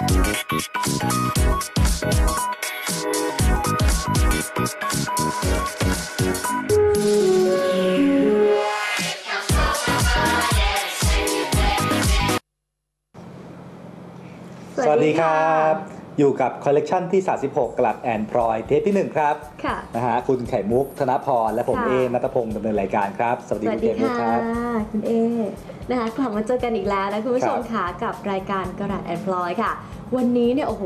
สวัสดีครับ อยู่กับคอลเลกชันที่ 36 กลัดแอนพรอยเทปที่ 1 ครับค่ะนะฮะคุณไข่มุกธนพร และผมค่ะเอนัทพงศ์ดำเนินรายการครับ สวัสสดีวัคุสณดีเข่มุกคค่ะรับคุณเอนะคะกลับมาเจอกันอีกแล้วนะคุณผู้ชมครับค่ะกับรายการกระดาษแอนพลอยค่ะ วันนี้เนี่ยโอ้โห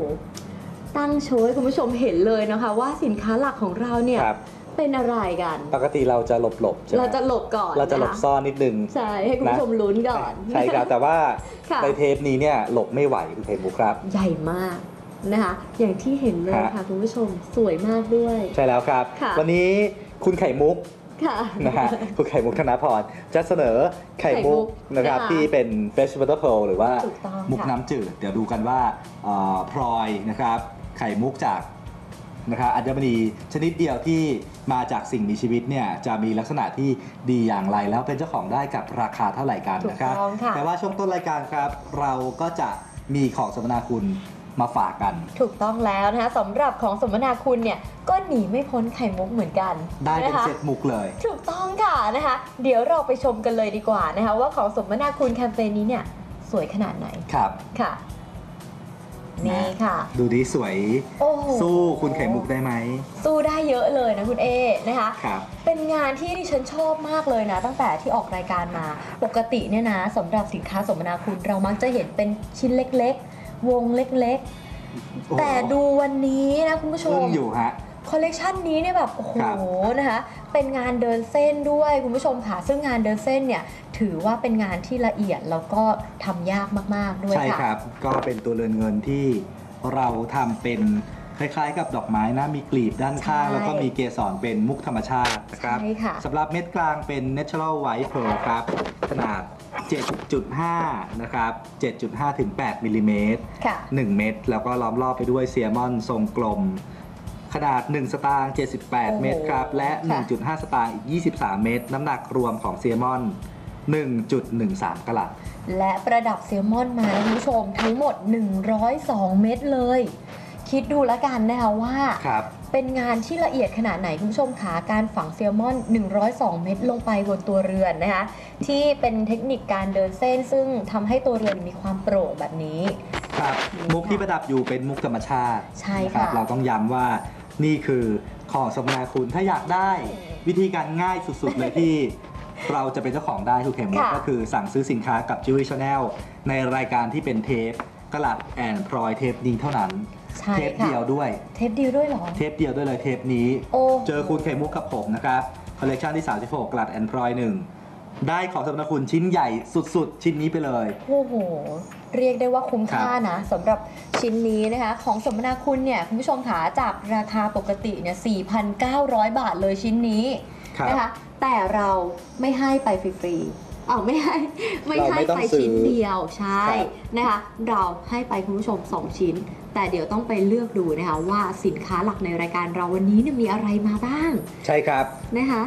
ตั้งโชว์ให้คุณผู้ชมเห็นเลยนะคะ ว่าสินค้าหลักของเราเนี่ยครับเป็นอะไรกัน ปกติเราจะหลบหลบๆใช่ไหมเราจะหลบก่อน เราจะหลบนคซ่อนนิดนึง ใช่ ให้คุณผู้ชมลุ้นก่อน ใช่ครับ แต่ว่าค่ะในเทปนี้เนี่ยหลบไม่ไหวคุณไข่มุกครับ ใหญ่มาก นะคะ อย่างที่เห็นเลยฮะค่ะคุณผู้ชมสวยมากด้วย ใช่แล้วครับค่ะวันนี้คุณไข่มุกค่ะนะฮะคุณไข่มุกธนพรจะเสนอไข่มุกไข่มุกนะครับนะคะที่เป็นเฟส h ิ v a l Pearl หรือว่าถูกต้องมุกค่ะน้ำจืด เดี๋ยวดูกันว่าเอ่อพลอยนะครับไข่มุกจากนะครับอัญมณีชนิดเดียวที่มาจากสิ่งมีชีวิตเนี่ยจะมีลักษณะที่ดีอย่างไรแล้วเป็นเจ้าของได้กับราคาเท่าไหร่กันถูกนะครับต้องค่ะแต่ว่าช่วงต้นรายการครับ เราก็จะมีของสมนาคุณ มาฝากกัน ถูกต้องแล้วนะคะสำหรับของสมนาคุณเนี่ยก็หนีไม่พ้นไข่มุกเหมือนกันได้เป็นนะคะเซตมุกเลย ถูกต้องค่ะนะคะ เดี๋ยวเราไปชมกันเลยดีกว่านะคะ ว่าของสมนาคุณแคมเปญนี้เนี่ยสวยขนาดไหนครับค่ะนี่ค่ะ ดูดีสวยโอ้โหสู้คุณไข่มุกได้ไหม สู้ได้เยอะเลยนะคุณเอนะคะครับเป็นงานที่ดิฉันชอบมากเลยนะ ตั้งแต่ที่ออกรายการมา ปกติเนี่ยนะสำหรับสินค้าสมนาคุณเรามักจะเห็นเป็นชิ้นเล็กๆ วงเล็กๆ แต่ดูวันนี้นะคุณผู้ชอึ้มงอยู่ฮะคอลเลกชันนี้เนี่ยแบบโอ้โหครับใช่ค่ะครับ ก็เป็นตัวเรือนเงินที่เราทำเป็นคล้ายๆ กับดอกไม้นะมีกลีบด้านข้างใช่แล้วก็มีเกสรเป็นมุกธรรมชาตินะครับใช่ค่ะสำหรับเม็ดกลางเป็น natural white pearl ครับ ขนาด 7.5 นะครับ 7.5 ถึง 8 มิลลิเมตรค่ะ1เม็ดแล้วก็ล้อมรอบไปด้วยเซียมอนทรงกลม ขนาด 1 สตางค์โอ้โห78 เม็ดครับ และ ค่ะ 1.5 สตางค์อีก 23 เม็ดน้ำหนักรวมของเซียมอน 1.13กะลัดและประดับเซลมอนมานะคุณผู้ชมทั้งหมด 102 เม็ดเลย คิดดูแล้วกันนะคะว่า ครับ เป็นงานที่ละเอียดขนาดไหนคุณผู้ชมคะการฝังเซลมอน 102 เม็ดลงไปบนตัวเรือนนะคะ ที่เป็นเทคนิคการเดินเส้น ซึ่งทำให้ตัวเรือนมีความโปร่งแบบนี้ ครับนี่มุกที่ค่ะประดับอยู่เป็นมุกธรรมชาติใช่นค่ะรับเราต้องย้ำว่านี่คือของสมนาคุณถ้าอยากได้วิธีการง่ายสุดๆ เลยที่ เราจะเป็นเจ้าของได้ทุกเข็มมุกค่ะ ก็คือสั่งซื้อสินค้ากับ j e w e l r y Channel ในรายการที่เป็นเทปกลัดแอนพลอยเทปนี้เท่านั้น ใช่เทปค่ะเดียวด้วย เทปเดียวด้วยเหรอ เทปเดียวด้วยเลยเทปนี้ โอ้เจอคุณไข่มุกกับผมนะครับ คอลเลกชันที่ 36 กลัดแอนพลอยหนึ่งได้ของสมนาคุณชิ้นใหญ่สุดๆ ชิ้นนี้ไปเลย โอ้โห เรียกได้ว่าคุ้มค่าครับนะสำหรับชิ้นนี้นะคะ ของสมนาคุณเนี่ย คุณผู้ชมขาจากราคาปกติเนี่ย 4,900 บาทเลยชิ้นนี้ครับนะคะ แต่เราไม่ให้ไปฟรีๆอ้าวไม่ให้ไม่ให้เราไม่ต้องไปซื้อชิ้นเดียวใช่ครับ นะคะ เราให้ไปคุณผู้ชม 2 ชิ้น แต่เดี๋ยวต้องไปเลือกดูนะคะว่าสินค้าหลักในรายการเราวันนี้เนี่ยมีอะไรมาบ้าง ใช่ครับนะคะ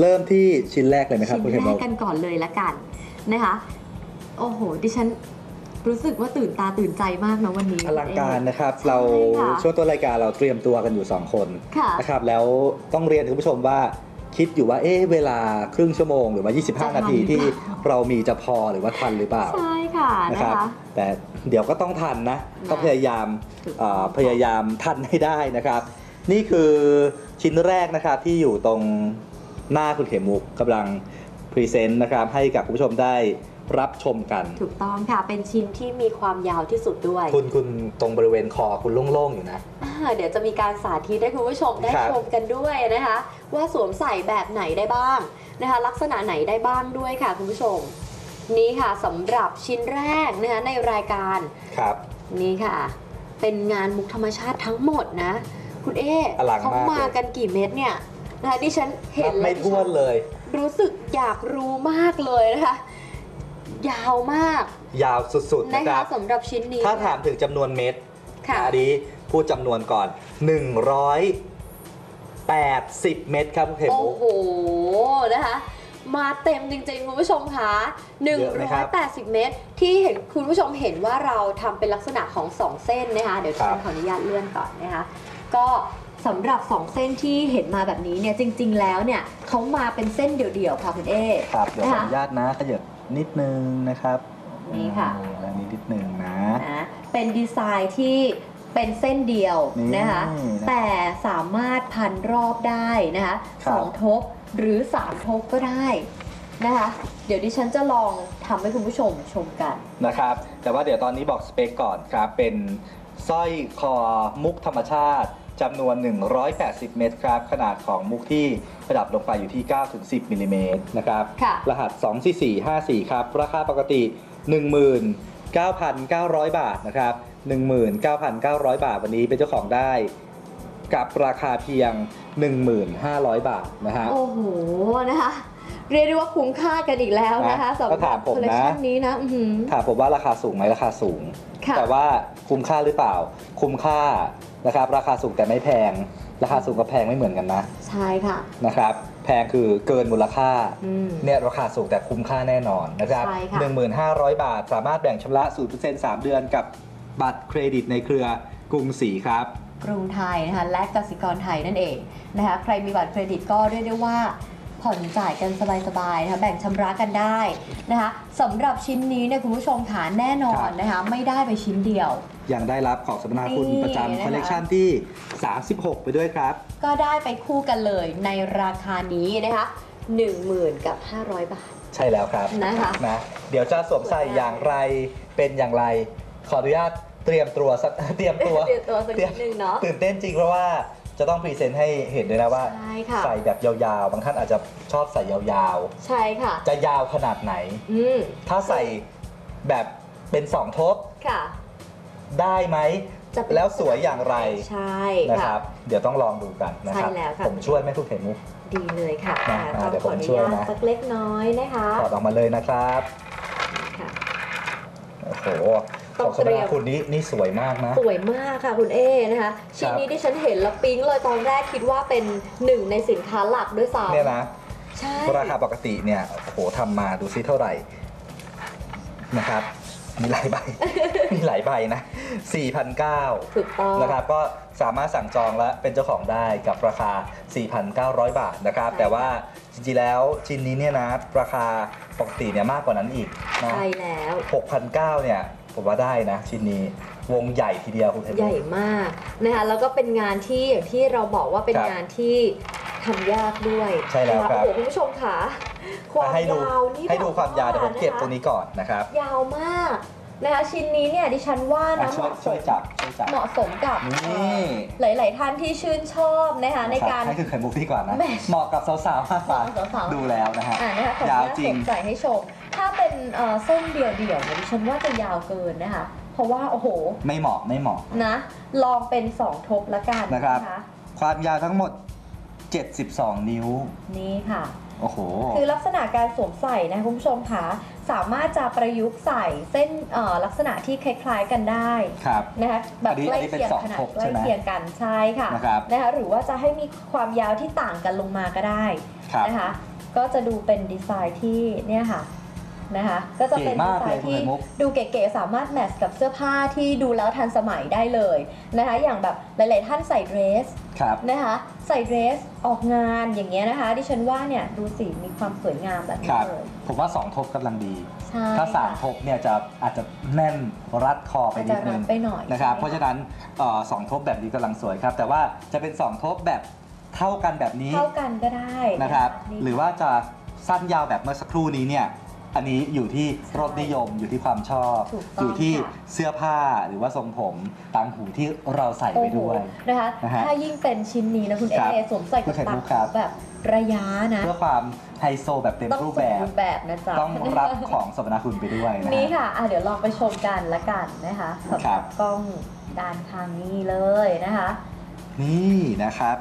เริ่มที่ชิ้นแรกเลยไหมครับชิ้นคุณแรไข่มุกกกันก่อนเลยละกันนะคะ โอ้โห ดิฉันรู้สึกว่าตื่นตาตื่นใจมากนะวันนี้อลังการนะครับใช่เราค่ะช่วงต้นรายการเราเตรียมตัวกันอยู่ 2 คนค่ะนะครับแล้วต้องเรียนคุณผู้ชมว่าคิดอยู่ว่าเอ๊ะเวลาครึ่งชั่วโมงหรือว่าจะทั25นนาทีหรือเปล่าที่เรามีจะพอหรือว่าทันหรือเปล่า ใช่ค่ะนะนะครับคะแต่ เดี๋ยวก็ต้องทันนะนะต้องพยายามถูกต้องเอ่อพยายามทันให้ได้นะครับ นี่คือชิ้นแรกนะครับที่อยู่ตรงหน้าคุณเขมุกกำลังพรีเซนต์นะครับให้กับคุณผู้ชมได้รับชมกัน ถูกต้องค่ะ เป็นชิ้นที่มีความยาวที่สุดด้วย คุณคุณตรงบริเวณคอคุณโล่งๆอยู่นะอ่าเดี๋ยวจะมีการสาธิตให้คุณผู้ชมได้ครับชมกันด้วยนะคะ ว่าสวมใส่แบบไหนได้บ้างนะคะ ลักษณะไหนได้บ้างด้วยค่ะคุณผู้ชม นี่ค่ะสำหรับชิ้นแรกนะคะในรายการครับ นี่ค่ะ เป็นงานมุกธรรมชาติทั้งหมดนะ คุณเอ๊อลังมาก เขามากันกี่เม็ดเนี่ยนะคะดิฉันเห็นันบแล้วไม่ดิท้วฉันนเลย รู้สึกอยากรู้มากเลยนะคะ ยาวมากยาวสุดๆนะนะคคะรับ สำหรับชิ้นนี้ถ้าถามถึงจำนวนเม็ดค่ะ อันนี้พูดจำนวนก่อน 180 เม็ดครับคุณเขโอ้มุก โหนะคะ มาเต็มจริงๆ คุณผู้ชมคะเยอะไหมครับ180 เมตร ที่เห็นคุณผู้ชมเห็นว่าเราทำเป็นลักษณะของ 2 เส้นนะคะ เดี๋ยวครัฉับนขออนุญาตเลื่อนก่อนนะคะ ก็สำหรับ 2 เส้นที่เห็นมาแบบนี้เนี่ยจริง ๆ แล้วเนี่ยเขามาเป็นเส้นเดี่ยวๆค่ะคุณเอครับเดี๋ยวขออนะคะนุญาตนะขยับนิดนึงนะครับนี่ค่ะอ่าอันนี้นิดนึงนะนะเป็นดีไซน์ที่เป็นเส้นเดียวนี่นะคะนะครับแต่สามารถพันรอบได้นะคะครับสองทบ หรือสามทบก็ได้นะคะ เดี๋ยวดิฉันจะลองทำให้คุณผู้ชมชมกัน นะครับ แต่ว่าเดี๋ยวตอนนี้บอกสเปคก่อนครับ เป็นสร้อยคอมุกธรรมชาติจำนวน 180 เมตรครับ ขนาดของมุกที่ประดับลงไปอยู่ที่ 9-10มิลลิเมตรนะครับ ค่ะ รหัส 24454 ครับ ราคาปกติ 19,900 บาทนะครับ 19,900 บาทวันนี้เป็นเจ้าของได้ กับราคาเพียง 1,500 บาทนะฮะ โอ้โหนะคะ เรียกได้ว่าคุ้มค่ากันอีกแล้วนะคะนะสำหก็รับถามผมคอลเลคนะชันนี้นะอื้อหือถามผมว่าราคาสูงไหมราคาสูงค่ะแต่ว่าคุ้มค่าหรือเปล่า คุ้มค่านะครับราคาสูงแต่ไม่แพง ราคาสูงกับแพงไม่เหมือนกันนะ ใช่ค่ะนะครับแพงคือเกินมูลค่าอืมเนี่ยราคาสูงแต่คุ้มค่าแน่นอนนะครับใช่ค่ะ1,500บาท สามารถแบ่งชำระ0% 3เดือนกับบัตรเครดิตในเครือกรุงศรีครับ กรุงไทยนะคะและกสิกรไทยนั่นเองนะคะใครมีบัตรเครดิตก็เรียกได้ว่าผ่อนจ่ายกันสบายๆนะคะแบ่งชำระกันได้นะคะสำหรับชิ้นนี้เนี่ยคุณผู้ชมขาแน่นอนนะคะไม่ได้ไปชิ้นเดียว ยังได้รับของสมนาคุณนี่ประนะคะจำคอลเลกชันที่ 36 ไปด้วยครับ ก็ได้ไปคู่กันเลยในราคานี้นะคะ10,000 กับ 500 บาท ใช่แล้วครับนะคะนะเดี๋ยวจะสวมใส่อย่างไรเป็นอย่างไรขออนุญาต เตรียมตัวสักเตรียมตัวเตรียมตัวสักนิดนึงเนาะ ตื่นเต้นจริงเพราะว่าจะต้องพรีเซนต์ให้เห็นด้วยนะว่า ใช่ค่ะ ใส่แบบยาวๆ บางท่านอาจจะชอบใส่ยาวใช่ค่ะ ๆ จะยาวขนาดไหน อืมถ้าใส่แบบเป็นสองทบค่ะ ได้ไหม จะเป็นแล้วสวยอย่างไรใช่นะคค่ะ รับ เดี๋ยวต้องลองดูกันนะครับ ใช่แล้วค่ะ ผมช่วยแม่ทุกเข็มมุก ดีเลยค่ะนะต้องเดี๋ยวขผอมอนุช่วยญาตนะ สักเล็กน้อยนะคะถอดออกมาเลยนะครับ ค่ะ โอ้โห ต้ขอองงสเตรีมยมนาคุณนี้นี่สวยมากนะ สวยมากค่ะคุณเอนะคะ ชิ้นนี้ที่ฉันเห็นแล้วปิ๊งเลยตอนแรกคิดว่าเป็นหนึ่งในสินค้าหลักด้วยซ้ำเนี่ยนะใช่ราคาปกติเนี่ยโอ้โหทำมาดูซิเท่าไหร่นะครับมีหลายใบ มีหลายใบนะ4,900ถูกต้องนะครับ ก็สามารถสั่งจองและเป็นเจ้าของได้กับราคา 4,900 บาทนะครับ แต่ว่าจริงๆแล้วชิ้นนี้เนี่ยนะ ราคาปกติเนี่ยมากกว่านั้นอีกนะใช่แล้ว 6,900เนี่ย ผมว่าได้นะชิ้นนี้วงใหญ่ทีเดียวคุณเทนใหญ่มากนะคะแล้วก็เป็นงานที่อย่างที่เราบอกว่าเป็นครับงานที่ทำยากด้วยใช่แล้วนะะครับโอ้โหคุณผู้ชมค่ะความให้ดูยาวนี่ให้ดูความยาวแบเดี๋ยวผมเก็บตรงนี้ก่อนนะครับ ยาวมากนะคะชิ้นนี้เนี่ยดิฉันว่าอะนะเหช่วยมาะสช่วยมจับช่วยจับเหมาะสมกับนี่หลาย ๆ ท่านที่ชื่นชอบนะคะในการให้คือไข่มุกดีกว่านะแหม่เหมาะกับสาวๆมากกว่าเหมาะกับสาวๆดูแล้วนะฮะอ่านะคะขออนุยาวญาตจริสงวมใส่ให้ชม ถ้าเป็นเอ่อเส้นเดี่ยวๆเนี่ยดิฉันว่าจะยาวเกินนะคะ เพราะว่าโอ้โหไม่เหมาะไม่เหมาะนะ ลองเป็น2ทบละกันนะครับนะคะความยาวทั้งหมด 72 นิ้ว นี่ค่ะ โอ้โห คือลักษณะการสวมใส่นะคุณผู้ชมคะสามารถจะประยุกต์ใส่เส้นเอ่อลักษณะที่คล้ายๆกันได้ครับ นะคะแบบอันนี้ใกล้อันนี้เป็นเคียงสองขนาดทบใกใช่ล้ไหมเคียงกันใช่ค่ะนะครับนะคะหรือว่าจะให้มีความยาวที่ต่างกันลงมาก็ได้ครับ นะคะก็จะดูเป็นดีไซน์ที่เนี่ยค่ะ นะคะ ก็จะเป็นเก๋ดีมากไซเลยน์คุณที่ไข่มุกดูเก๋ๆสามารถแมทช์กับเสื้อผ้าที่ดูแล้วทันสมัยได้เลยนะคะ อย่างแบบหลายๆท่านใส่เดรสครับนะคะใส่เดรสออกงานอย่างเงี้ยนะคะ ดิฉันว่าเนี่ยดูสิมีความสวยงามแบบคนี้รับเลยผมว่า 2 ทบกำลังดีใช่ถ้าค่ะ3ทบเนี่ยจะอาจจะแน่นรัดคอไปอาจนิจะดนึรังดไปหน่อยนะครับใช่เพราะฉะนั้นเอ่อสองทบแบบนี้กำลังสวยครับ แต่ว่าจะเป็น 2 ทบแบบเท่ากันแบบนี้เท่ากันก็ได้นะครับนี่หรือว่าจะสั้นยาวแบบเมื่อสักครู่นี้เนี่ย อันนี้อยู่ที่รสนิยมอยู่ที่ความชอบ ถูกต้องอยู่ที่ค่ะ เสื้อผ้าหรือว่าทรงผมต่างหูที่เราใส่โอ้ไปโหด้วย นะคะนะฮะถ้ายิ่งเป็นชิ้นนี้นะคุณคเอรับสวมใส่กับคุณไข่ตัมุกกครับ แบบระยะนะ เพื่อความไฮโซแบบเต็มต้องรูปสแบมบ บูรณ์แบบนะจ๊ะ ต้องรับของสมนาคุณไปด้วยนะนี่ฮะ ค่ะอะ เดี๋ยวลองไปชมกันละกันนะคะสำหครัรับบ กล้องด้านข้างนี้เลยนะคะ นี่นะครับ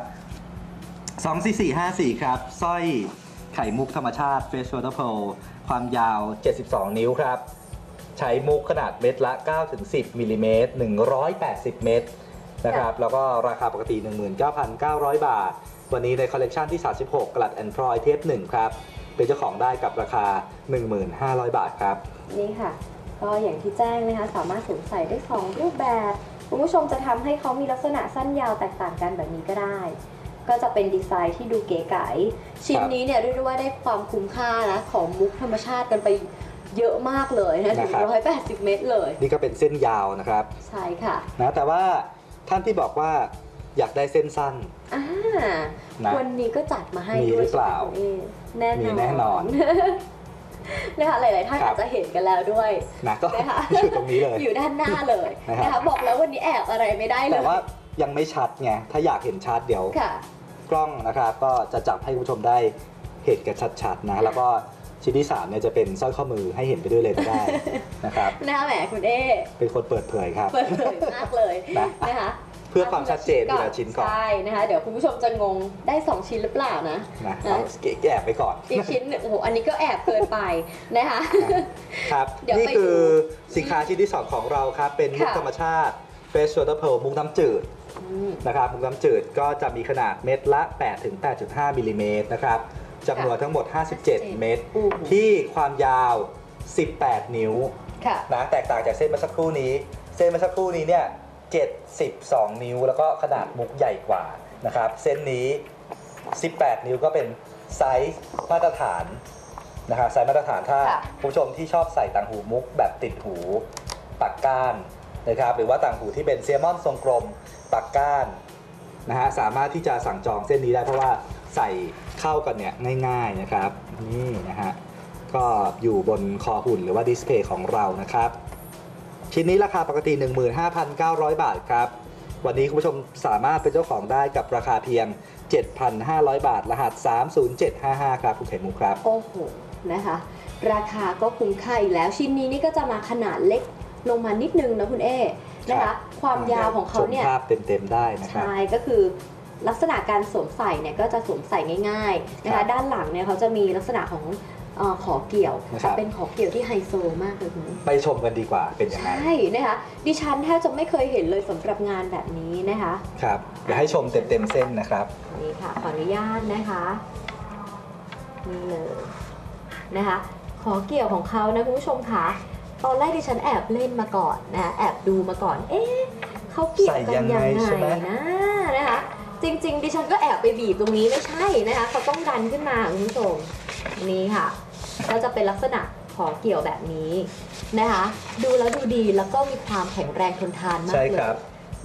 24454 ครับสร้อยไข่มุกธรรมชาติ Face Water Pearl ความยาว 72 นิ้วครับ ใช้มุกขนาดเม็ดละ 9-10มิลลิเมตร180 เมตรนะครับ แล้วก็ราคาปกติ 19,900 บาท วันนี้ในคอลเลกชันที่ 36 กลัดแอนดรอยเทป1ครับ เป็นเจ้าของได้กับราคา 15,000 บาทครับ นี่ค่ะ ก็อย่างที่แจ้งนะคะ สามารถสวมใส่ได้ 2 รูปแบบ คุณผู้ชมจะทำให้เขามีลักษณะสั้นยาวแตกต่างกันแบบนี้ก็ได้ ก็จะเป็นดีไซน์ที่ดูเก๋ไก๋ชิ้นนี้เนี่ยเรียกได้ว่าได้ความคุ้มค่านะของมุกธรรมชาติกันไปเยอะมากเลยนะถึงนะครับร้อยแปดสิบเมตรเลย นี่ก็เป็นเส้นยาวนะครับ ใช่ค่ะนะแต่ว่าท่านที่บอกว่าอยากได้เส้นสั้นอ่านะวันนี้ก็จัดมาให้มีด้วยหรือเปล่าใช่ไหมคุณเอ๊แน่นอนมีแน่นอนนะคะหลาย ๆ ท่านครับอาจจะเห็นกันแล้วด้วยนะก็นะคะอยู่ตรงนี้เลย อยู่ด้านหน้าเลยนะครับนะคะบอกแล้ววันนี้แอบอะไรไม่ได้เลยแต่ว่ายังไม่ชัดไงถ้าอยากเห็นชัดเดี๋ยวค่ะ กล้องนะครับก็จะจับให้คุณผู้ชมได้เห็นกันชัดๆนะแล้วก็ชิ้นที่3เนี่ยจะเป็นสร้อยข้อมือให้เห็นไปด้วยเลยก็ได้นะครับหน้าแหมคุณเอ๊เป็นคนเปิดเผยครับ เปิดเผยมากเลยนะนะคะเพื่อความชัดเจนทีละชิ้นก่อน ใช่นะคะ เดี๋ยวคุณผู้ชมจะงงได้ 2 ชิ้นหรือเปล่านะนะเอาแอบไปก่อน อีกชิ้นหนึ่งโอ้โหอันนี้ก็แอบเกินไปนะคะครับเดี๋ยวนี่ไปคือดูสินค้าชิ้นที่ 2 ของเราครับ เป็นมุกค่ะธรรมชาติ Fresh Water Pearl มุกน้ำจืดอืม นะครับมุกน้ำจืดก็จะมีขนาดเม็ดละ 8 ถึง 8.5มิลลิเมตรนะครับจำนวนทั้งหมด 57 เม็ดโอ้โหที่ความยาว 18 นิ้วค่ะนะแตกต่างจากเส้นเมื่อสักครู่นี้ เส้นเมื่อสักครู่นี้เนี่ย72 นิ้ว แล้วก็ขนาดมุกใหญ่กว่านะครับ เส้นนี้ 18 นิ้วก็เป็นไซส์มาตรฐานนะครับไซส์มาตรฐานถ้าค่ะคุณผู้ชมที่ชอบใส่ต่างหูมุกแบบติดหูปักก้าน นะครับหรือว่าต่างหูที่เป็นเซียมอนทรงกลมปักก้านนะฮะสามารถที่จะสั่งจองเส้นนี้ได้เพราะว่าใส่เข้ากันเนี่ยง่ายๆนะครับนี่นะฮะก็อยู่บนคอหุ่นหรือว่าดิสเพย์ของเรานะครับ ชิ้นนี้ราคาปกติ 15,900 บาทครับวันนี้คุณผู้ชมสามารถเป็นเจ้าของได้กับราคาเพียง 7,500 บาท รหัส 30755 ครับ คุณไข่มุกครับ โอ้โห นะคะ ราคาก็คุ้มค่าอีกแล้ว ชิ้นนี้นี่ก็จะมาขนาดเล็ก ลงมานิดนึงนะคุณเอ๊นะครัคะบความยาวของเขาเนี่ยชมภาพเต็มๆได้นะครับใช่ก็คือลักษณะการสวมใส่เนี่ยก็จะสวมใส่ง่ายๆนะครัคะบด้านหลังเนี่ยเขาจะมีลักษณะของเออขอเกี่ยวนะครับเป็นขอเกี่ยวที่ไฮโซมากเลยคุณไปชมกันดีกว่าเป็นยังไงใช่นะคะดิฉันแทบจะไม่เคยเห็นเลยสำหรับงานแบบนี้นะคะครับเดี๋ยวให้ชมเต็มๆเส้นนะครับนี่ค่ะขออนุญาตนะคะนี่เลยนะคะขอเกี่ยวของเขานะคุณผู้ชมคะ ตอนแรกดิฉันแอบเล่นมาก่อนนะแอบดูมาก่อน เอ๊ะเขาเกี่ยวกันยังไงนะนะคะจริง ๆ ดิฉันก็แอบไปบีบตรงนี้ไม่ใช่นะคะเขาต้องดันขึ้นมาคุณผู้ชมนี่ค่ะ ก็จะเป็นลักษณะขอเกี่ยวแบบนี้นะคะ ดูแล้วดูดีแล้วก็มีความแข็งแรงทนทานมากใช่เลครัยบ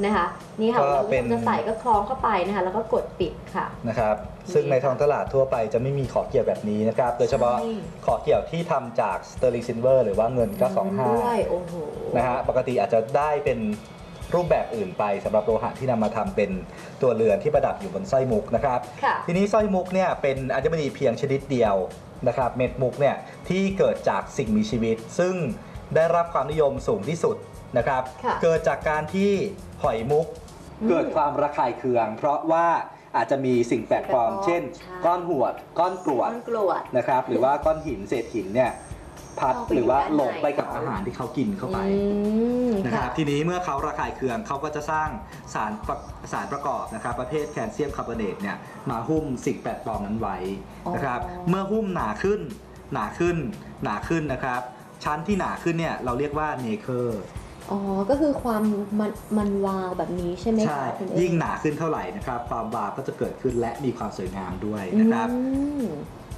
นะคะนี่ค่ะก็เราเป็น จะใส่ก็คล้องเข้าไปนะคะแล้วก็กดปิดค่ะ นะครับ ซึ่งในท้องตลาดทั่วไปจะไม่มีขอเกี่ยวแบบนี้นะครับ โดยเฉพาะใช่ ขอเกี่ยวที่ทำจากสเตอร์ลิงซิลเวอร์หรือว่าเงิน925ด้วยโอ้โห นะฮะ ปกติอาจจะได้เป็นรูปแบบอื่นไปสำหรับโลหะที่นำมาทำเป็นตัวเรือนที่ประดับอยู่บนสร้อยมุกนะครับ ค่ะ ทีนี้สร้อยมุกเนี่ยเป็นอัญมณีเพียงชนิดเดียวนะครับ เม็ดมุกเนี่ยที่เกิดจากสิ่งมีชีวิต ซึ่งได้รับความนิยมสูงที่สุด นะครับค่ะเกิดจากการที่หอยมุกอืมเกิดความระคายเคือง เพราะว่าอาจจะมีสิ่งแปลกปลอมสิ่งแปลกปลอมเช่นใช่ก้อนหวด ก้อนกรวก้อดนกรวดนะครับหรือว่าก้อนหินเศษหินเนี่ยพัดเข้าไปหรือว่าอยู่ด้านในหลงไปกับอาหารที่เขากินเข้าไปอืมนะคค่ะรับทีนี้เมื่อเขาระคายเคืองเขาก็จะสร้างสารประสารประกอบนะครับ ประเภทแคลเซียมคาร์บอเนตเนี่ยมาหุ้มสิ่งแปลกปลอมนั้นไว้นะครับอ๋อเมื่อหุ้มหนาขึ้นหนาขึ้นหนาขึ้นนะครับ ชั้นที่หนาขึ้นเนี่ยเราเรียกว่าเนเคอร์ อ๋อ ก็คือความมันมันวาวแบบนี้ใช่ไหมใช่คะคุณเอ๋ยิ่งหนาขึ้นเท่าไหร่นะครับ ความวาวก็จะเกิดขึ้นและมีความสวยงามด้วยนะครับอืม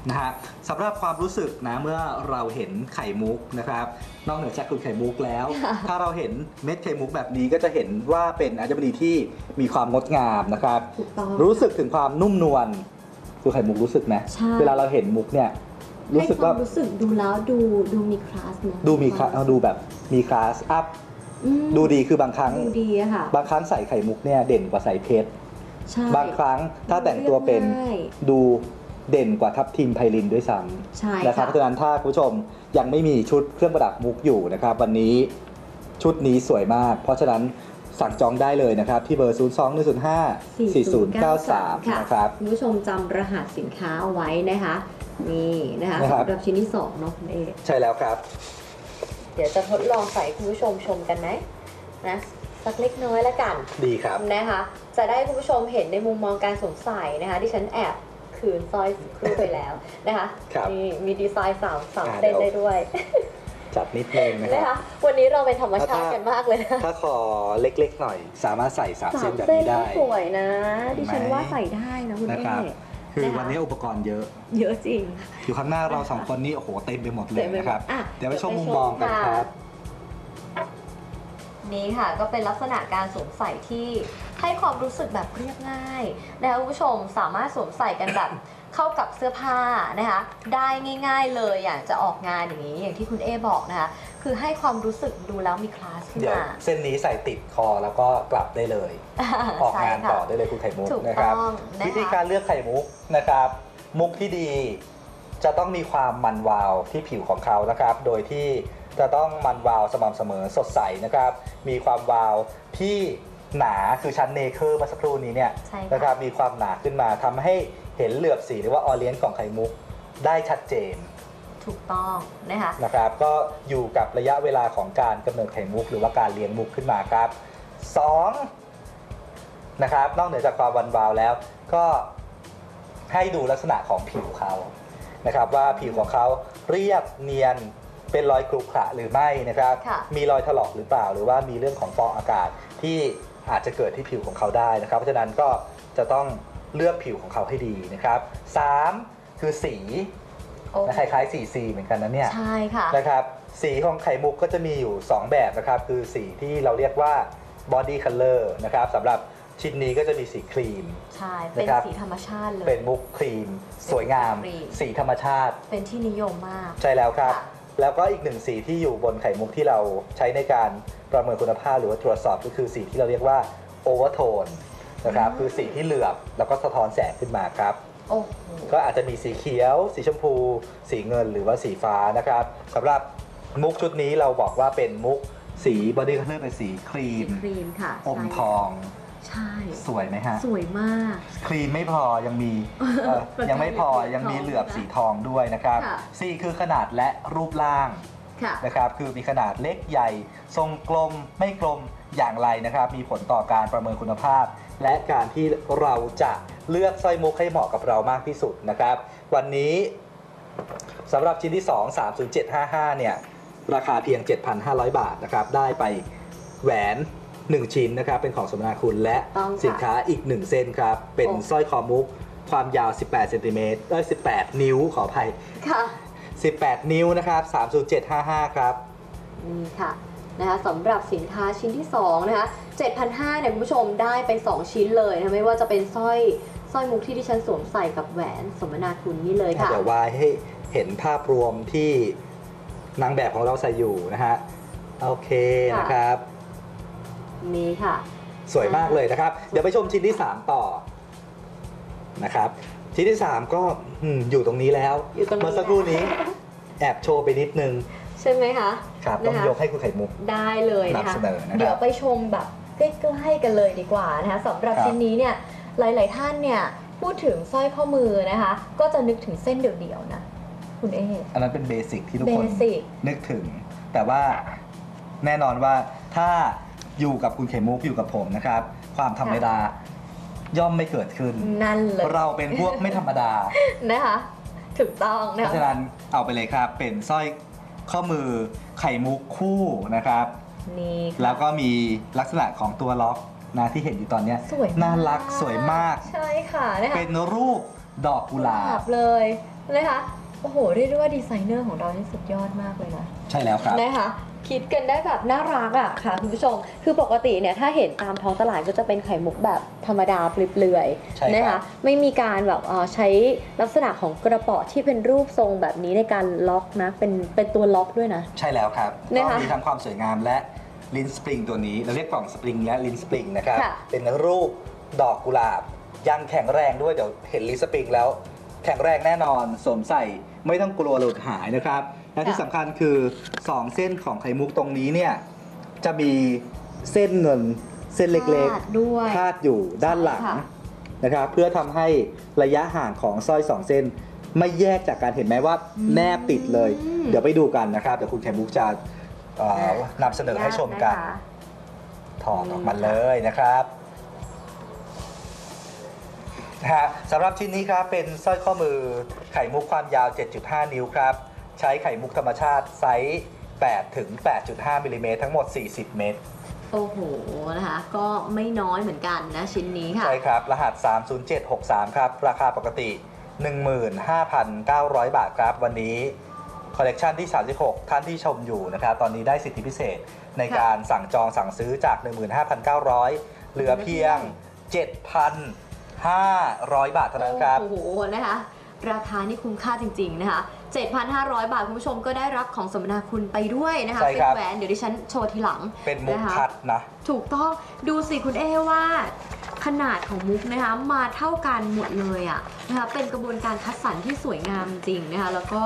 นะฮะสำหรับความรู้สึกนะเมื่อเราเห็นไข่มุกนะครับ นอกเหนือจากคุณไข่มุกแล้ว ค่ะถ้าเราเห็นเม็ดไข่มุกแบบนี้ก็จะเห็นว่าเป็นอัญมณีที่มีความงดงามนะครับ ถูกต้องรู้สึกถึงความนุ่มนวลคุณไข่มุกรู้สึกไหมใช่ เวลาเราเห็นมุกเนี่ยรู้สึกให้คว่าวามรู้สึกดูแล้วดูดูมีคลาสนะดูมีคลาสดูแบบมีคลาสอัพอื มดูดีคือบางครั้ง ดูดีอะค่ะบางครั้งใส่ไข่มุกเนี่ยเด่นกว่าใส่เพชร ใช่ บางครั้งถ้าแต่งตัวเป็นรียบง่าย ดูเด่นกว่าทับทิมไพลินด้วยซ้ำใช่นะครับเพค่ะราะฉะนั้นถ้าคุณผู้ชมยังไม่มีชุดเครื่องประดับมุกอยู่นะครับวันนี้ชุดนี้สวยมาก เพราะฉะนั้นสั่งจองได้เลยนะครับ ที่เบอร์ 0 2 1 0 5 4 0 9 3ค่ะนะครับ คุณผู้ชมจำรหัสสินค้าเอาไว้นะคะ นี่นะคะนะครับ สำหรับชิ้นที่สองเนาะคุณเอใช่แล้วครับ เดี๋ยวจะทดลองใส่ให้คุณผู้ชมชมกันไหมนะสักเล็กน้อยละกันดีครับนะคะ จะได้คุณผู้ชมเห็นในมุมมองการสวมใส่นะคะที่ฉันแอบขคืนสร้อยสักครู่ไปแล้วนะคะครับนี่มีดีไซน์สามสามอ่าเส้นเดี๋ได้ยวด้วย จัดนิดนึงนะคนะรัคะบวันนี้เราเป็นธรรมชาติถ้ากันมากเลยนะถ้าคอเล็กๆหน่อย สามารถใส่สามสาเส้มนแบบเส้นนี้ได้ที่สวยนะ ดิฉันเห็นไหมว่าใส่ได้นะคุณนะเอ๊ ครับคือนะคะวันนี้อุปกรณ์เยอะ เยอะจริง อยู่ข้างหน้าเราสองคนนี่โอ้โหเต็มไปหมดเลเต็ยมไปหมดนะครับอะเดี๋ยวไปชมเดี๋ยวไปมุมมองกันชมค่ะครับ นี่ค่ะก็เป็นลักษณะการสวมใส่ที่ให้ความรู้สึกแบบเรียบง่ายนะคะคุณผู้ชมสามารถสวมใส่กันแบบ เข้ากับเสื้อผ้านะคะได้ง่าย ๆเลยอย่างจะออกงานอย่างนี้อย่างที่คุณเอบอกนะคะ คือให้ความรู้สึกดูแล้วมีคลาสขึ้นเดี๋ยวมา เส้นนี้ใส่ติดคอแล้วก็กลับได้เลย ออกงานใช่ค่ะต่อได้เลยคุณไข่มุกถูกนะครับ ต้องนะคะ วิธีการเลือกไข่มุกนะครับ มุกที่ดีจะต้องมีความมันวาวที่ผิวของเขานะครับ โดยที่จะต้องมันวาวสม่ำเสมอสดใสนะครับ มีความวาวที่หนาคือชั้นเนเคอร์เมื่อสักครู่นี้เนี่ยใช่นะคค่ะรับมีความหนาขึ้นมาทำให้เห็นเหลือบสีหรือว่าออเลียนของไข่มุกได้ชัดเจน ถูกต้องนะคะ นะครับ ก็อยู่กับระยะเวลาของการกำเนิดไข่มุก หรือว่าการเลี้ยงมุกขึ้นมาครับสองนะครับ นอกเหนือจากความวันวาวแล้ว ก็ให้ดูลักษณะของผิวเขานะครับ ว่าผิวของเขาเรียบเนียนเป็นรอยกรุขระหรือไม่นะครับ ค่ะ มีรอยถลอกหรือเปล่า หรือว่ามีเรื่องของฟองอากาศที่อาจจะเกิดที่ผิวของเขาได้นะครับ เพราะฉะนั้นก็จะต้องเลือกผิวของเขาให้ดีนะครับสามคือสี โอ้คล้ายๆสีซีเหมือนกันนะเนี่ยใช่ค่ะนะครับสีของไข่มุกก็จะมีอยู่ 2 แบบนะครับ คือสีที่เราเรียกว่า body color นะครับสำหรับชิ้นนี้ก็จะมีสีครีม ใช่ เป็นนะครับสีธรรมชาติเลย เป็นมุกครีม สวยงามครีมสีธรรมชาติ เป็นที่นิยมมาก ใช่แล้วครับค่ะแล้วก็อีกหนึ่งสีที่อยู่บนไข่มุกที่เราใช้ในการประเมินคุณภาพหรือว่าตรวจสอบก็คือสีที่เราเรียกว่า overtone นะครับ คือสีที่เหลือบแล้วก็สะท้อนแสงขึ้นมาครับ โอ้โหก็อาจจะมีสีเขียว สีชมพู สีเงินหรือว่าสีฟ้านะครับสำหรับมุกชุดนี้เราบอกว่าเป็นมุกสีบอดี้คัลเลอร์เป็นสีครีมครีมค่ะอมทอง ใช่ สวยไหมฮะ สวยมาก ครีมไม่พอยังมีเอ่อประกายยังไม่พอยังมีเหลือบสีทองด้วยนะครับค่ะ สี่คือขนาดและรูปร่าง ค่ะ นะครับคือมีขนาดเล็กใหญ่ ทรงกลมไม่กลมอย่างไรนะครับ มีผลต่อการประเมินคุณภาพ และการที่เราจะ เลือกสร้อยมุกให้เหมาะกับเรามากที่สุดนะครับ วันนี้สำหรับชิ้นที่ 2 30755 เนี่ย ราคาเพียง 7,500 บาทนะครับ ได้ไปแหวน 1 ชิ้นนะครับ เป็นของสมนาคุณและต้องค่ะสินค้าอีก 1 เส้นครับ เป็นโอ้ สร้อยคอมุก ความยาว 18เซนติเมตรเอ้ย18 นิ้วขออภัย ค่ะ 18 นิ้วนะครับ30755 ครับ นี่ค่ะนะคะสำหรับสินค้าชิ้นที่2นะคะ7,500เนี่ยคุณผู้ชมได้ไป 2 ชิ้นเลยนะไม่ว่าจะเป็นสร้อย สร้อยมุกที่ดิฉันสวมใส่กับแหวนสมนาคุณนี่เลยค่ะ เดี๋ยววายให้เห็นภาพรวมที่นางแบบของเราใส่อยู่นะฮะ โอเคค่ะนะครับ นี่ค่ะ สวยมากเลยนะครับ เดี๋ยวไปชมชิ้นที่ 3 ต่อนะครับ ชิ้นที่ 3 ก็อืมอยู่ตรงนี้แล้วอยู่ตรงนี้เมื่อสักครู่นี้ แอบโชว์ไปนิดนึง ใช่ไหมคะ ครับ ต้องนะคะยกให้คุณไข่มุก ได้เลยนะคะนำเสนอนะครับเดี๋ยวไปชมแบบใกล้ๆกันเลยดีกว่านะคะสำหรับครับชิ้นนี้เนี่ย หลาย ๆ ท่านเนี่ยพูดถึงสร้อยข้อมือนะคะ ก็จะนึกถึงเส้นเดี่ยวๆนะคุณเออันนั้นเป็นเบสิกที่ทุกเบคนสิก นึกถึง แต่ว่าแน่นอนว่าถ้าอยู่กับคุณไข่มุกอยู่กับผมนะครับ ความธรรมดาย่อมไม่เกิดขึ้น นั่นเลยเราเป็นพวกไม่ธรรมดา นะคะถูกต้องเพนะราะฉะคะนั้นเอาไปเลยครับ เป็นสร้อยข้อมือไข่มุกคู่นะครับ นี่ค่ะแล้วก็มีลักษณะของตัวล็อก นะที่เห็นอยู่ตอนเนี้ยสวยมน่ารักสวยมาก ใช่ค่ะนะคะเป็นรูปดอกกุหลาบ เลยนะคะโอ้โหเรียกได้ว่าดีไซเนอร์ของเรานี่สุดยอดมากเลยนะใช่แล้วครับ นะคะคิดกันได้แบบน่ารักอะค่ะคุณผู้ชม คือปกติเนี่ยถ้าเห็นตามท้องตลาดก็จะเป็นไข่มุกแบบธรรมดาเปลือยใช่ครับ ๆนะคะไม่มีการแบบเอ่อใช้ลักษณะของกระเป๋อที่เป็นรูปทรงแบบนี้ในการล็อกนะเป็นเป็นตัวล็อกด้วยนะ ใช่แล้วครับ นะคะ ก็มีทั้งความสวยงามและ ลิ้นสปริงตัวนี้เราเรียกกล่องสปริงและลิ้นสปริงนะครับค่ะ เป็นรูปดอกกุหลาบยังแข็งแรงด้วยเดี๋ยวเห็นลิ้นสปริงแล้ว แข็งแรงแน่นอนสวมใส่ไม่ต้องกลัวหลุดหายนะครับและที่สำคัญคือ2เส้นของไข่มุกตรงนี้เนี่ยจะมีเส้นเงินเส้นเล็กพาดด้วยๆพาดอยู่ด้านหลังใช่ค่ะ นะครับเพื่อทำให้ระยะห่างของสร้อยสองเส้น ไม่แยกจากการเห็นไหมว่าแนบติดเลย อืม เดี๋ยวไปดูกันนะครับเดี๋ยวคุณไข่มุกจะ เอ่อนำเสนอให้ชมกันยะคะ ถอดออกมาเลยนะครับนะฮะสำหรับชิ้นนี้ครับเป็นสร้อยข้อมือไข่มุกความยาว 7.5 นิ้วครับ ใช้ไข่มุกธรรมชาติไซส์8ถึง8.5มิลลิเมตรทั้งหมด 40 เมตร โอ้โหนะคะ ก็ไม่น้อยเหมือนกันนะชิ้นนี้ค่ะ ใช่ครับ รหัส 30763 ครับ ราคาปกติ 15,900 บาทครับ วันนี้ คอลเลกชันที่ 36 ท่านที่ชมอยู่นะครับตอนนี้ได้สิทธิพิเศษในการสั่งจองสั่งซื้อจาก 15,900 เหลือเพียง 7,500 บาทเท่านั้นครับ โอ้โหนะคะราคานี่คุ้มค่าจริง ๆ นะคะ 7,500 บาท คุณผู้ชมก็ได้รับของสมนาคุณไปด้วยนะคะใช่เป็นครับแหวน เดี๋ยวดิฉันโชว์ทีหลัง เป็นมุกนะคะคัดนะ ถูกต้อง ดูสิคุณเอว่า ขนาดของมุกนะคะ มาเท่ากันหมดเลยอะนะคะ เป็นกระบวนการคัดสรรที่สวยงามจริงนะคะ แล้วก็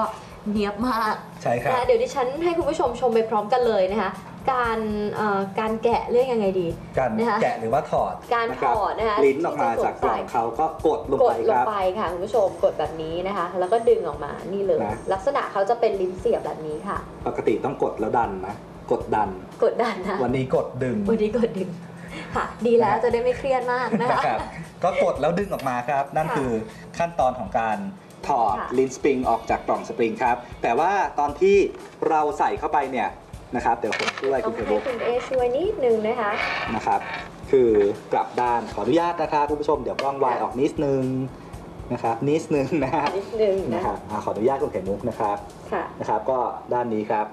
เนียบมากใช่ครับนะคะเดี๋ยวดิฉันให้คุณผู้ชมชมไปพร้อมกันเลยนะคะ การเอ่อการแกะเรียกยังไงดี การนะคะแกะหรือว่าถอดการนะคบถอดนะคะลิ้นออกมาที่จะจากกล่องสวมใส่เขาก็กดลงกไปดลคงรับ ไปค่ะคุณผู้ชมกดแบบนี้นะคะ แล้วก็ดึงออกมานี่เลย นะ ลักษณะเขาจะเป็นลิ้นเสียบแบบนี้ค่ะ ปกติต้องกดแล้วดันนะ กดดัน กดดันนะวันนี้กดดึงวันนี้กดดึงค่ะ ดีแล้วจะได้ไม่เครียดมากนะคะนะครับก็กดแล้วดึงออกมาครับ นั่นค่ะ คือขั้นตอนของการ ถอดค่ะลิ้นสปริงออกจากกล่องสปริงครับ แต่ว่าตอนที่เราใส่เข้าไปเนี่ยนะครับเดี๋ยวผมช่วยต้คุอณงเทให้บุกคุณเอช่วยนิดนึงนะคะ นะครับ คือกลับด้านขออนุญาตนะครับคุณผู้ชมเดี๋ยวกล้องวายออกนิดนึงนะครับนิดนึงนะฮะนิดนึงนะนะครับอ่าขออนุญาตคุณไข่มุกนะครับ ค่ะ นะครับก็ด้านนี้ครับ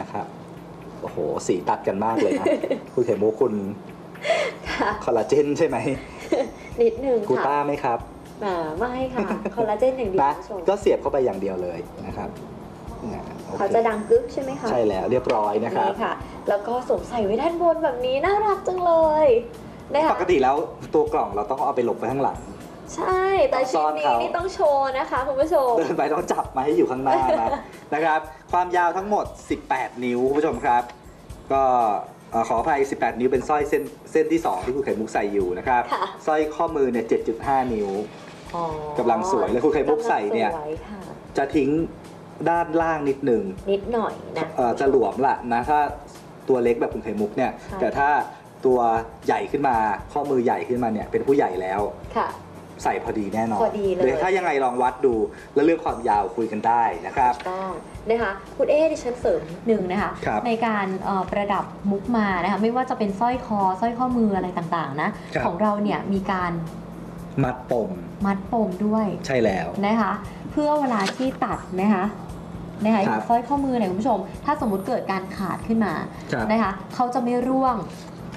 นะครับโอ้โหสีตัดกันมากเลยนะ คุณเขมุกคุณค่ะ คอลลาเจนใช่ไหมนิดนึงกูค่ะต้าไหมครับ อ่าไม่ค่ะคอลลาเจนอย่างเดียวนะคุณผู้ชมก็เสียบเข้าไปอย่างเดียวเลยนะครับนะโอคเขาจะดังกึกใช่ไหมคะ ใช่แล้วเรียบร้อยนะครับ นี่ค่ะ แล้วก็สวมใส่ไว้ด้านบนแบบนี้น่ารักจังเลยนะคะปกติแล้วตัวกล่องเราต้องเอาไปหลบไว้ข้างหลัง ใช่ แต่ต้องซ่ชิ้นอนนี้เขานี่ต้องโชว์นะคะคุณผู้ชม เดินไปต้องจับมาให้อยู่ข้างหน้านะนะครับ ความยาวทั้งหมด 18 นิ้วคุณผู้ชมครับ ก็เอ่อขออภัย 18 นิ้วเป็นสร้อยเส้นเส้นที่ 2 ที่คุณไข่มุกใส่อยู่นะครับค่ะ สร้อยข้อมือเนี่ย 7.5 นิ้ว อ๋อกำลังสวยเลยคุณไข่มุกใส่เนี่ย กำลังสวยค่ะจะทิ้งด้านล่างนิดหนึ่งนิดหน่อยนะ เอ่อจะหลวมละนะถ้าตัวเล็กแบบคุณไข่มุกเนี่ยใช่แต่ถ้าตัวใหญ่ขึ้นมาข้อมือใหญ่ขึ้นมาเนี่ยเป็นผู้ใหญ่แล้ว ค่ะ ใส่พอดีแน่นอนพอดีเลยดี๋วถ้ายังไงลองวัดดูแล้วเรื่องความยาวคุยกันได้นะครับ ต้องนะคะคุณเอ๊ดิฉันเสริมหนึ่งนะคะ ครับในการเอ่อประดับมุกมานะคะไม่ว่าจะเป็นสร้อยคอสร้อยข้อมืออะไรต่างๆนะครับ ของเราเนี่ยมีการ มัดปมมัดปมด้วยใช่แล้ว นะคะ เพื่อเวลาที่ตัดนะคะนะคะครับสร้อยข้อมือเนี่ยคุณผู้ชม ถ้าสมมุติเกิดการขาดขึ้นมาครับนะคะเขาจะไม่ร่วง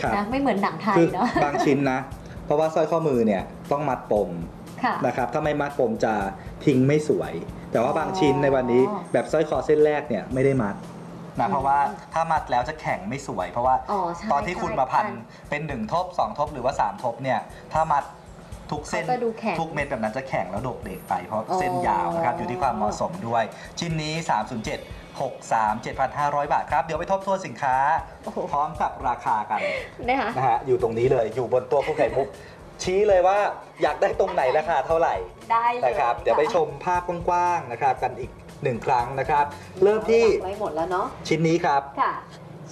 ครับนะไม่เหมือนหนังไทยคือเนาะ บางชิ้นนะ เพราะว่าสร้อยข้อมือเนี่ยต้องมัดปมค่ะ นะครับถ้าไม่มัดปมจะทิ้งไม่สวย แต่ว่าบางชิ้นในวันนี้อ๋อแบบสร้อยคอเส้นแรกเนี่ยไม่ได้มัดอืนะมเพราะว่าถ้ามัดแล้วจะแข็งไม่สวย เพราะว่าอ๋อใช่ตอนที่คุณมาพันใช่ เป็นหนึ่งทบสองทบหรือว่าสามทบเนี่ยถ้ามัด ทุกเส้นเขาจะดูแข็งทุกเม็ดแบบนั้นจะแข็งแล้วโดกเด็กไปเพราะอ๋อเส้นยาวนะครับอยู่ที่ความเหมาะสมด้วย ชิ้นนี้ 307 63 7,500 บาทครับ เดี๋ยวไปทบทวนสินค้า โอ้โห พร้อมกับราคากันนะคะนะฮะอยู่ตรงนี้เลยอยู่บนตัวคุณไข่มุก ชี้เลยว่าอยากได้ตรงไหนราคาเท่าไหร่ได้เลยนะครับเดี๋ยวไปชมภาพกว้างๆนะครับกันอีกหนึ่งครั้งนะครับ เริ่มที่ไว้หมดแล้วเนาะชิ้นนี้ครับ ค่ะ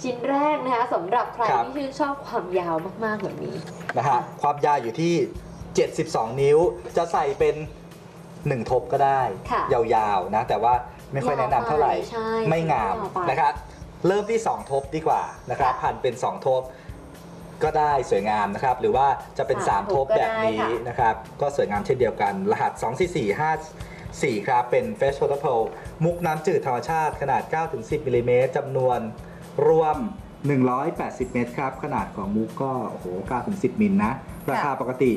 ชิ้นแรกนะคะสำหรับใครครับ ที่ชื่นชอบความยาวมากๆแบบนี้ นะฮะความยาวอยู่ที่ 72 นิ้ว จะใส่เป็น1ทบก็ได้ ค่ะยาวๆนะ แต่ว่าไม่ค่อยแนะนำเท่าไหร่ ยาวไปใช่ไม่งามยาวไปนะครับ เริ่มที่ 2 ทบดีกว่านะครับค่ะพันเป็น 2 ทบก็ได้สวยงามนะครับ หรือว่าจะเป็น สาม3 ทบทบก็แบบนี้ได้ค่ะ นะครับ ก็สวยงามเช่นเดียวกัน รหัส 2 4 4 5 4 ครับ เป็น Fresh p h o t o p o l มุกน้ำจืดธรรมชาติขนาด 9-10มิลลิเมตรจำนวนรวม 180 เมตรครับ ขนาดของมุกก็โอ้โห9-10 มิลนะ ราคาปกติ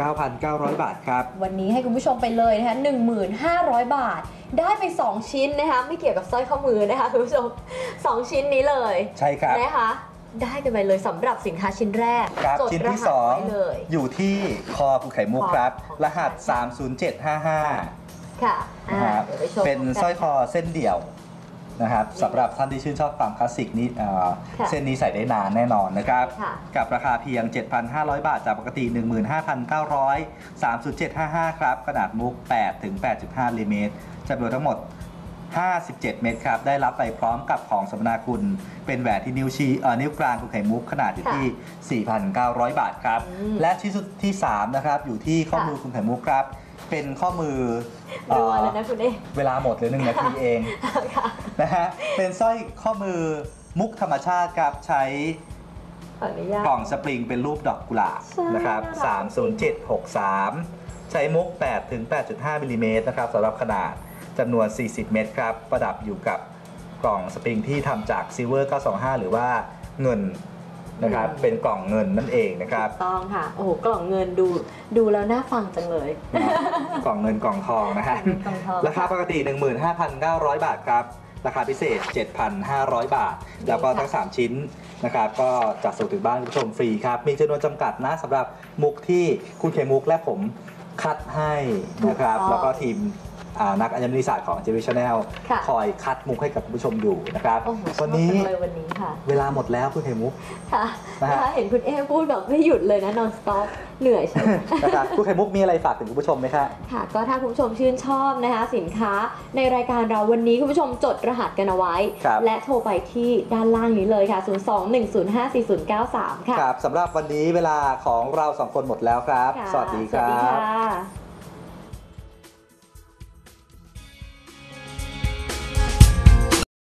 19,900 บาทครับ วันนี้ให้คุณผู้ชมไปเลยนะคะ1,500 บาท ได้ไป 2 ชิ้นนะคะไม่เกี่ยวกับสร้อยข้อมือนะคะคุณผู้ชม 2 ชิ้นนี้เลย ใช่ครับนะคะได้กันไปเลยสำหรับสินค้าชิ้นแรกครับจดชิ้นรที่หัสไว้เลย2อยู่ที่คอภูไข่มุกครับคอรหัส 30755 ค่ะอ่านะครับเดี๋ยวไปชมเป็นสร้อยคอเส้นเดี่ยว นะครับสำหรับท่านที่ชื่นชอบความคลาสสิกนี่เอ่อค่ะเส้นนี้ใส่ได้นานแน่นอนนะครับ ค่ะ กับราคาเพียง 7,500 บาทจากปกติ 15,900 30755 ครับขนาดมุก 8 ถึง 8.5มิลลิเมตรจำนวนทั้งหมด 57 เม็ดครับ ได้รับไปพร้อมกับของสมนาคุณ เป็นแหวนที่นิ้วชี้เอ่อนิ้วกลางคุณไข่มุกขนาดอยู่ที่ 4,900 บาทครับ อืมและชิ้นสุดที่ 3 นะครับ อยู่ที่ข้อมือคุณไข่มุกครับ เป็นข้อมือเอ่รัวอเลยนะคุณเอ๊เวลาหมดเหลือหนึ่งนาทีเองค่ะนะฮะเป็นสร้อยข้อมือมุกธรรมชาติครับใช้ขออนุญาต กล่องสปริงเป็นรูปดอกกุหลาบใช่นะครับน่ารัก 30763 ใช้มุก8ถึง8.5มิลลิเมตรนะครับสำหรับขนาดจำนวน 40 เม็ดครับ ประดับอยู่กับกล่องสปริงที่ทำจากซิลเวอร์ 925 หรือว่าเงิน นะครับ เป็นกล่องเงินนั่นเองนะครับ ต้องค่ะ โอ้โห กล่องเงินดูดูแล้วน่าฟังจังเลยนะกล่องเงินกล่องทองนะฮะกล่องทองราคาปกติ 15,900 บาทครับ ราคาพิเศษ 7,500 บาท แล้วก็ทั้ง 3 ชิ้นนะครับ ก็จัดส่งถึงบ้านคุณผู้ชมฟรีครับ มีจำนวนจำกัดนะสำหรับมุกที่คุณเคมุกและผมคัดให้นะครับถูกต้องแล้วก็ทีม อ่านักอัญมณีศาสตร์ของ j e r y Channel ค่ะ คอยคัดมุกให้กับคุณผู้ชมอยู่นะครับโอ้โหชอบวันนี้จังเลยวันนี้ค่ะ เวลาหมดแล้วคุณเคมุก ค่ะนะฮะนะคะเห็นคุณเอ๊พูดแบบไม่หยุดเลยนะ non stop เหนื่อยใช่ไหม นะครับคุณเคมุกมีอะไรฝากถึงคุณผู้ชมไหมครับค่ะก็ถ้าคุณผู้ชมชื่นชอบนะคะ สินค้าในรายการเราวันนี้คุณผู้ชมจดรหัสกันเอาไว้ ครับ และโทรไปที่ด้านล่างนี้เลยค่ะ 021054093 ค่ะครับสำหรับวันนี้เวลาของเราสองคนหมดแล้วครับค่ะสวัสดีคสวัสรัดีบค่ะ